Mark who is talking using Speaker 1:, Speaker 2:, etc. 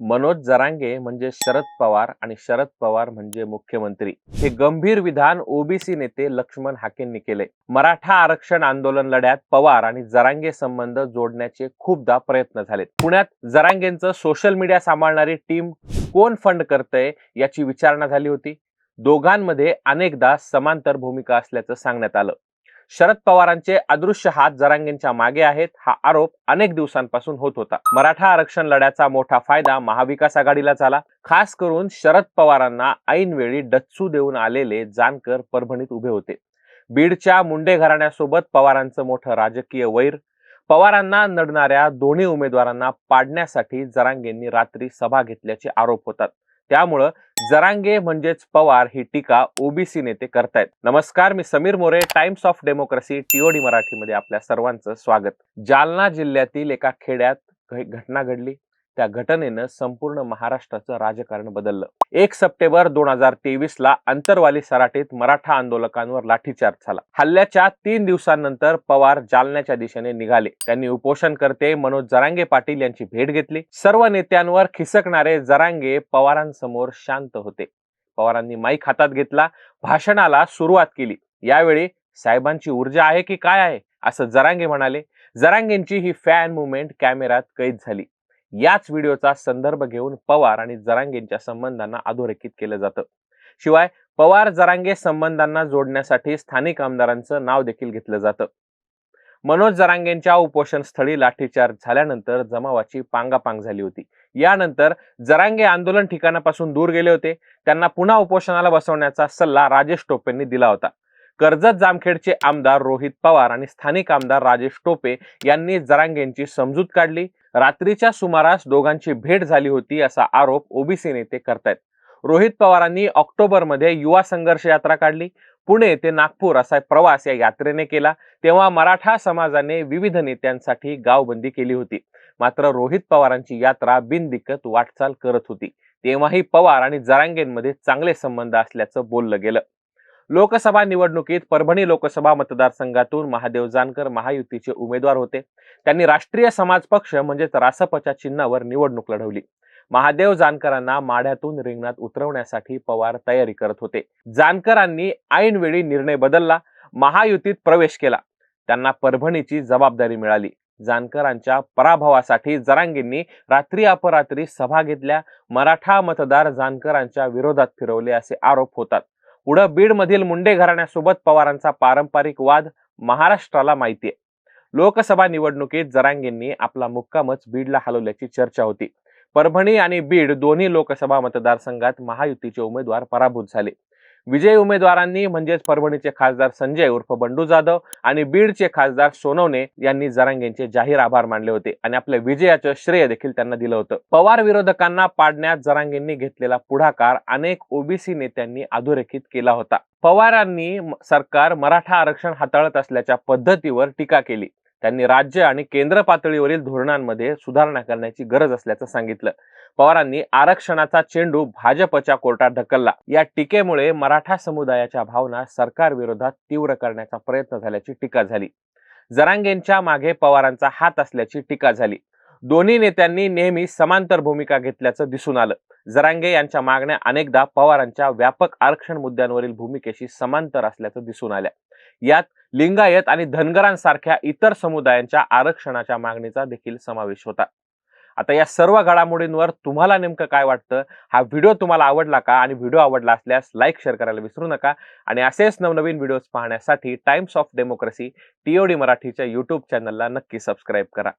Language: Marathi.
Speaker 1: मनोज जरांगे म्हणजे शरद पवार आणि शरद पवार म्हणजे मुख्यमंत्री. हे गंभीर विधान ओबीसी नेते लक्ष्मण हाकेंनी केले. मराठा आरक्षण आंदोलन लढ्यात पवार आणि जरांगे संबंध जोडण्याचे खूपदा प्रयत्न झालेत. पुण्यात जरांगेंचं सोशल मीडिया सांभाळणारी टीम कोण फंड करतंय याची विचारणा झाली होती. दोघांमध्ये अनेकदा समांतर भूमिका असल्याचं सांगण्यात आलं. शरद पवारांचे अदृश्य हात जरांगेंच्या मागे आहेत हा आरोप अनेक दिवसांपासून होत होता. मराठा आरक्षण लढ्याचा मोठा फायदा महाविकास आघाडीला झाला. खास करून शरद पवारांना ऐनवेळी डच्चू देऊन आलेले जानकर परभणीत उभे होते. बीडच्या मुंडे घराण्यासोबत पवारांचं मोठं राजकीय वैर पवारांना नडणाऱ्या दोन्ही उमेदवारांना पाडण्यासाठी जरांगेंनी रात्री सभा घेतल्याचे आरोप होतात. त्यामुळं जरांगे म्हणजेच पवार ही टीका ओबीसी नेते करतायत. नमस्कार मी Sameer More Times of Democracy TOD मराठीमध्ये आपल्या सर्वांचं स्वागत. जालना जिल्ह्यातील एका खेड्यात घटना घडली. त्या घटनेनं संपूर्ण महाराष्ट्राचं राजकारण बदललं. एक सप्टेंबर दोन हजार तेवीस ला अंतरवाली सराटीत मराठा आंदोलकांवर लाठीचार्ज झाला. हल्ल्याच्या तीन दिवसांनंतर पवार जालन्याच्या दिशेने निघाले. त्यांनी उपोषणकर्ते मनोज जरांगे पाटील यांची भेट घेतली. सर्व नेत्यांवर खिसकणारे जरांगे पवारांसमोर शांत होते. पवारांनी माईक हातात घेतला. भाषणाला सुरुवात केली. यावेळी साहेबांची ऊर्जा आहे की काय आहे? असं जरांगे म्हणाले. जरांगेंची ही फॅन मुवमेंट कॅमेऱ्यात कैद झाली. याच व्हिडिओचा संदर्भ घेऊन पवार आणि जरांगेंच्या संबंधांना अधोरेखित केलं जातं. शिवाय पवार जरांगे संबंधांना जोडण्यासाठी स्थानिक आमदारांचं नाव देखील घेतलं जातं. मनोज जरांगेंच्या उपोषण स्थळी लाठीचार्ज झाल्यानंतर जमावाची पांगापांग झाली होती. यानंतर जरांगे आंदोलन ठिकाणापासून दूर गेले होते. त्यांना पुन्हा उपोषणाला बसवण्याचा सल्ला राजेश टोपेंनी दिला होता. कर्जत जामखेडचे आमदार रोहित पवार आणि स्थानिक आमदार राजेश टोपे यांनी जरांगेंची समजूत काढली. रात्रीच्या सुमारास दोघांची भेट झाली होती असा आरोप ओबीसी नेते करतायत. रोहित पवारांनी ऑक्टोबरमध्ये युवा संघर्ष यात्रा काढली. पुणे ते नागपूर असा प्रवास या यात्रेने केला. तेव्हा मराठा समाजाने विविध नेत्यांसाठी गावबंदी केली होती. मात्र रोहित पवारांची यात्रा बिनदिक्कत वाटचाल करत होती. तेव्हाही पवार आणि जरांगेंमध्ये चांगले संबंध असल्याचं बोललं गेलं. लोकसभा निवडणुकीत परभणी लोकसभा मतदारसंघातून महादेव जानकर महायुतीचे उमेदवार होते. त्यांनी राष्ट्रीय समाज पक्ष म्हणजेच रासपच्या चिन्हावर निवडणूक लढवली. महादेव जानकरांना माढ्यातून रिंगणात उतरवण्यासाठी पवार तयारी करत होते. जानकरांनी ऐनवेळी निर्णय बदलला महायुतीत प्रवेश केला. त्यांना परभणीची जबाबदारी मिळाली. जानकरांच्या पराभवासाठी जरांगेंनी रात्री अपरात्री सभा घेतल्या. मराठा मतदार जानकरांच्या विरोधात फिरवले असे आरोप होतात. पुढं बीडमधील मुंडे घराण्यासोबत पवारांचा पारंपरिक वाद महाराष्ट्राला माहितीये. लोकसभा निवडणुकीत जरांगेंनी आपला मुक्कामच बीडला हलवल्याची चर्चा होती. परभणी आणि बीड दोन्ही लोकसभा मतदारसंघात महायुतीचे उमेदवार पराभूत झाले. विजयी उमेदवारांनी म्हणजेच परभणीचे खासदार संजय उर्फ बंडू जाधव आणि बीडचे खासदार सोनवणे यांनी जरांगेंचे जाहीर आभार मानले होते आणि आपल्या विजयाचं श्रेय देखील त्यांना दिलं होतं. पवार विरोधकांना पाडण्यात जरांगेंनी घेतलेला पुढाकार अनेक ओबीसी नेत्यांनी अधोरेखित केला होता. पवारांनी सरकार मराठा आरक्षण हाताळत असल्याच्या पद्धतीवर टीका केली. त्यांनी राज्य आणि केंद्र पातळीवरील धोरणांमध्ये सुधारणा करण्याची गरज असल्याचं सांगितलं. पवारांनी आरक्षणाचा चेंडू भाजपच्या कोर्टात ढकलला. या टीकेमुळे मराठा समुदायाच्या भावना सरकार विरोधात तीव्र करण्याचा प्रयत्न झाल्याची टीका झाली. जरांगेंच्या मागे पवारांचा हात असल्याची टीका झाली. दोन्ही नेत्यांनी नेहमी समांतर भूमिका घेतल्याचं दिसून आलं. जरांगे यांच्या मागण्या अनेकदा पवारांच्या व्यापक आरक्षण मुद्द्यांवरील भूमिकेशी समांतर असल्याचं दिसून आल्या यात लिंगायत आणि धनगरांसारख्या इतर समुदायांच्या आरक्षणाच्या मागणीचा देखील समावेश होता. आता या सर्व घडामोडींवर तुम्हाला नेमकं काय वाटतं? हा व्हिडिओ तुम्हाला आवडला का? आणि व्हिडिओ आवडला असल्यास लाईक शेअर करायला विसरू नका. आणि असेच नवनवीन व्हिडिओज पाहण्यासाठी टाइम्स ऑफ डेमोक्रेसी टीओडी मराठीच्या युट्यूब चॅनलला नक्की सबस्क्राईब करा.